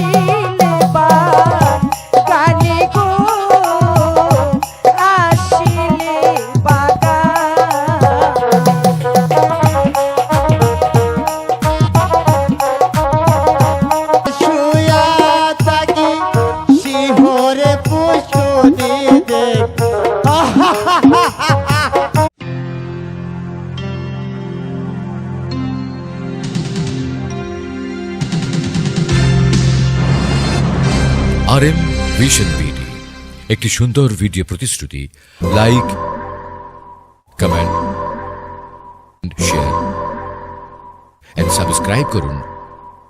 আসিলে আর M vision BD একটি সুন্দর ভিডিও প্রতিশ্রুতি like comment share and subscribe করুন।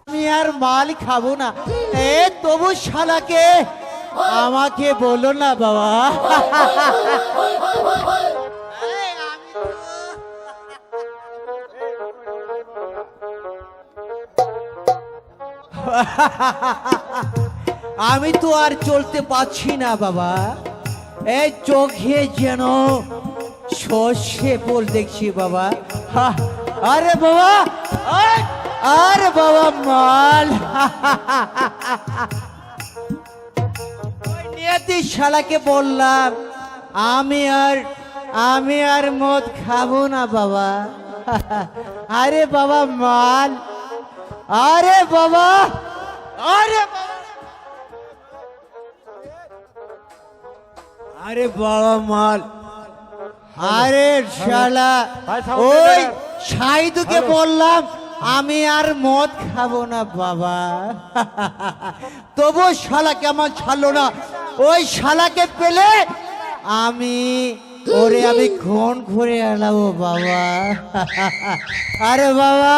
আমি আর মাল খাব না। এ তবু শালাকে আমাকে বলো না বাবা। আরে, আমি তো- আমি তো আর চলতে পারছি না, বাবা। এই চোখে যেন সর্ষে ফুল দেখছি, বাবা। আরে বাবা আরে বাবা, মাল। শালাকে বললাম, আমি আর আমি আর মদ খাব না, বাবা। আরে বাবা, মাল। আরে বাবা আরে বাবা। আরে বাবা মাল। আরে শালা ওই সাইদুকে বললাম আমি আর মদ খাব না বাবা। তবু শালাকে আমার ছাড়লো না। ওই শালাকে পেলে আমি ওরে আমি খুন ঘুরে এলাবো বাবা। আরে বাবা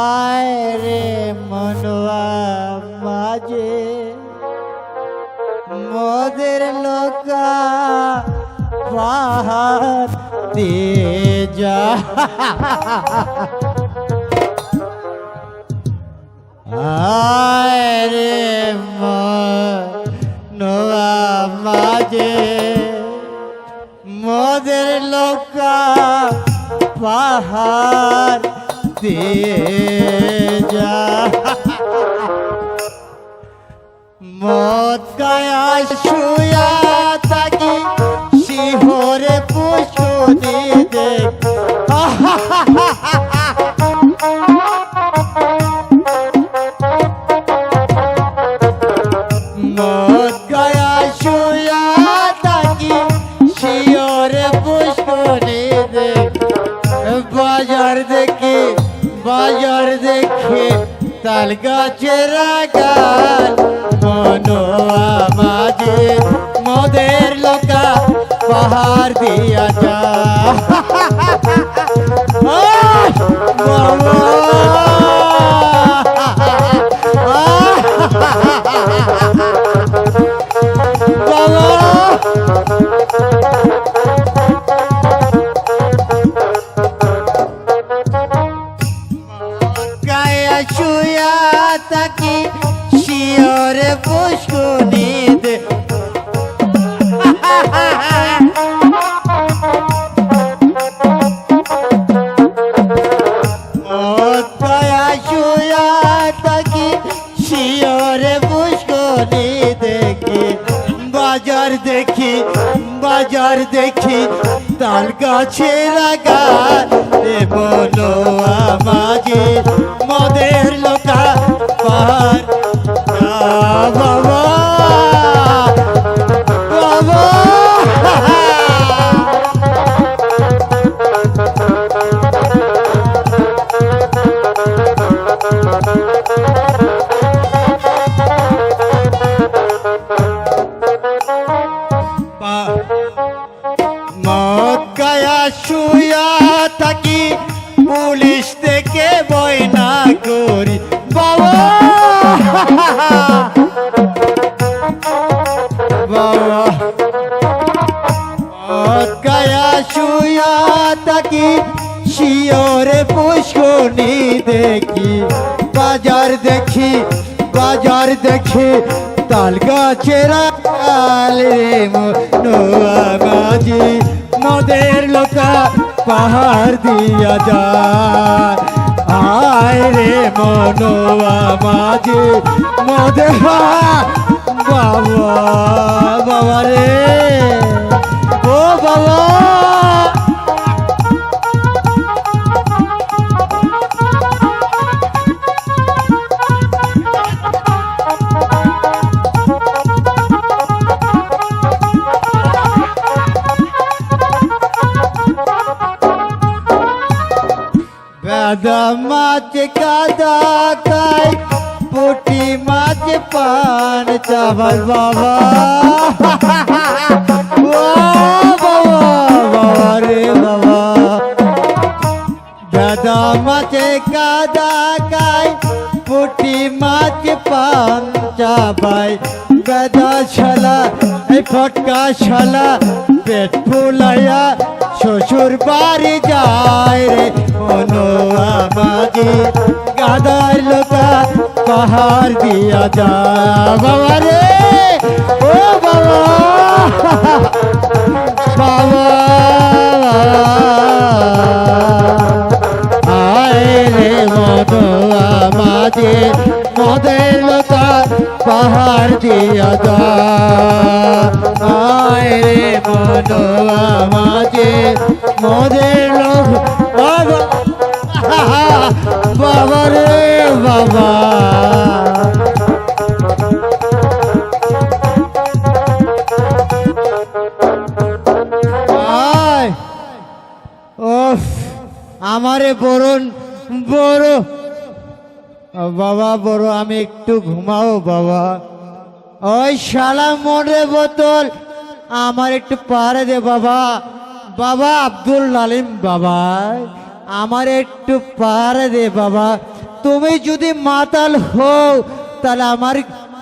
আয় রে মনোয়া মাঝে। মোদের লোকা দিয়ে যা। আয় রে নোয়া মাঝে। মোদের লোকা পাহাড় দিয়ে শুয়া থাকি শিহরে পুষ্কনি দেখ বাজার দেখি বাজার দেখে তাল গাছের মাঝে মদের লোকা পাহাড় দিয়া যা আহ! দেখি বাজার দেখি তাল গাছে লাগা। এ বলো আমাকে বাবা শুয়া থাকি শিওরে পুষ্কনি দেখি। বাজার দেখি বাজার দেখি তাল গাছের মাঝি। নদের লোকা পাহাড় দিয়া যায়। আয় রে মনোয়া মাঝে, মদে বাবা বাবা রে। ও বাবা। বেদা মাছ কাদা কাই পুটি মাছ পান চাবল বাবা দাদা মাছে কাদা কাই পুটি মাছ পান চাবাই বেদা ছলা এই ফটকা ছলা পেট ফুলাইয়া শ্বশুর বাড়ি যায় রে মনো আমাকে। গাদার লোকা পাহাড় দিয়া যা বাবা রে, ও বাবা। বাবা। আয় রে আমাকে মদের দিয়া যা আয় রে মতো আমাকে মদের বাবা রে বাবা। আমারে বরণ, বড়। বাবা, বড়, আমি একটু ঘুমাও বাবা। ওই শালা মোড়ে বোতল, আমার একটু পারে দে বাবা। বাবা, আব্দুল লালিম বাবা। আমার একটু পারে দে বাবা। তুমি যদি মাতাল হও, তাহলে আমার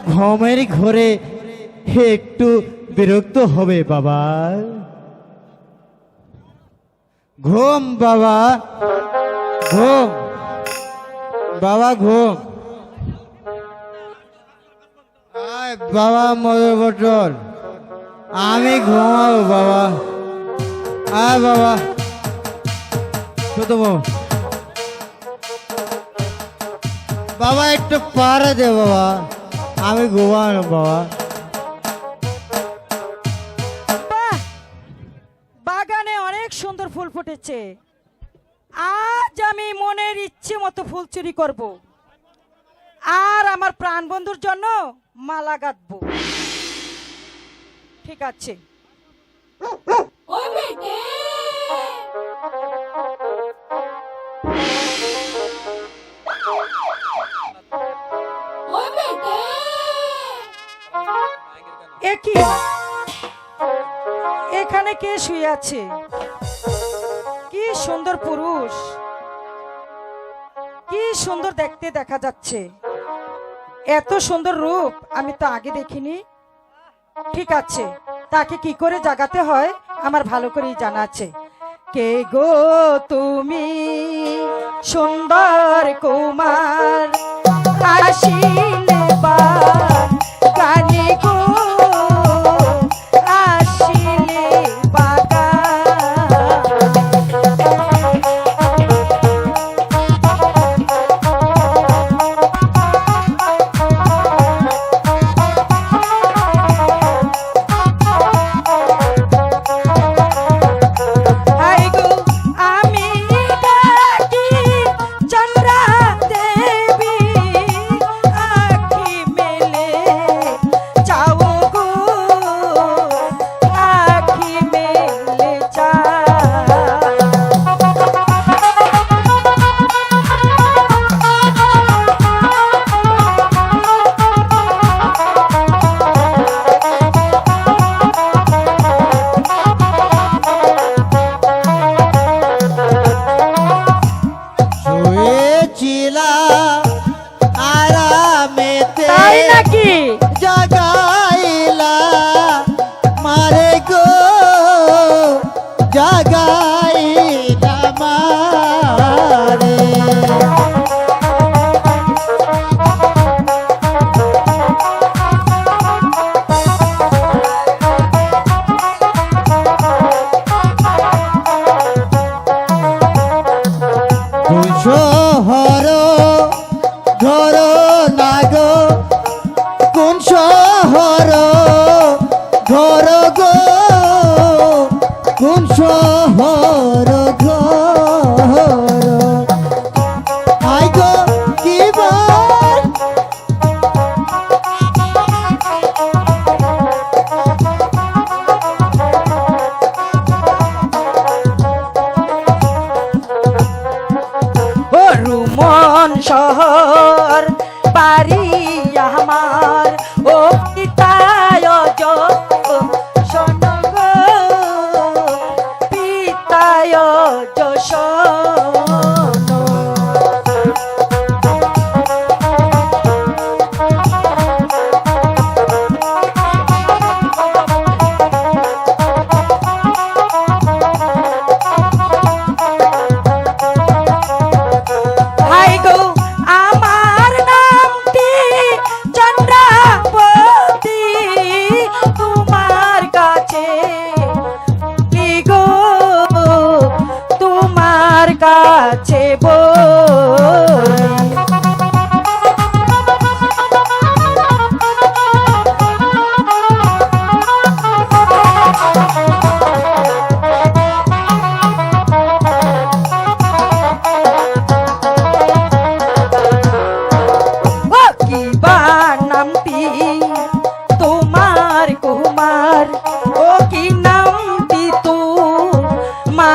ঘুমের ঘরে একটু বিরক্ত হবে বাবা। ঘুম বাবা ঘুম। বাবা ঘুম। বাবা ময়ূর বটল আমি ঘুমাবো বাবা। আয় বাবা। বাবা একটু পারে দে বাবা। আমি ঘুমানো বাবা। বাহ! বাগানে অনেক সুন্দর ফুল ফুটেছে। আজ আমি মনের ইচ্ছে মতো ফুল চুরি করব। আর আমার প্রাণ বন্ধুর জন্য মালা গাঁথবো। ঠিক আছে। কে শুয়ে আছে? কি সুন্দর পুরুষ। কি সুন্দর দেখতে দেখা যাচ্ছে। এত সুন্দর রূপ আমি তো আগে দেখিনি। ঠিক আছে, তাকে কি করে জাগাতে হয় আমার ভালো করেই জানা আছে। কে গো তুমি? সুন্দর কুমার আসিলে বা জাগাই দামারে শহর ধরো রুমন শহর বাড়ি আমার।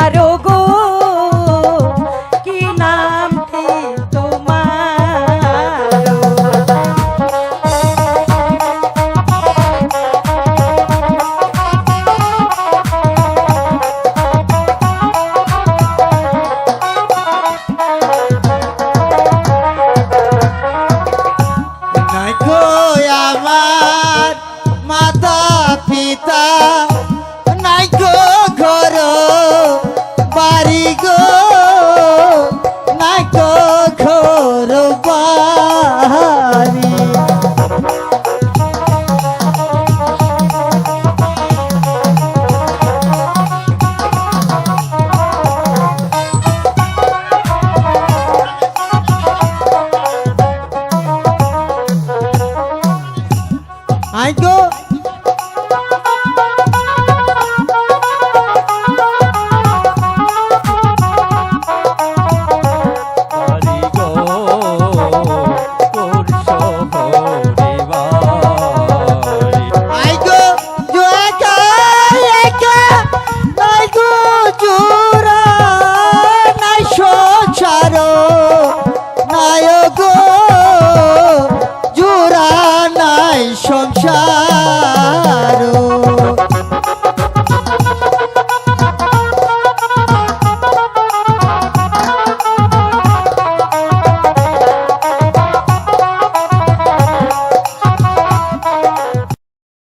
মারো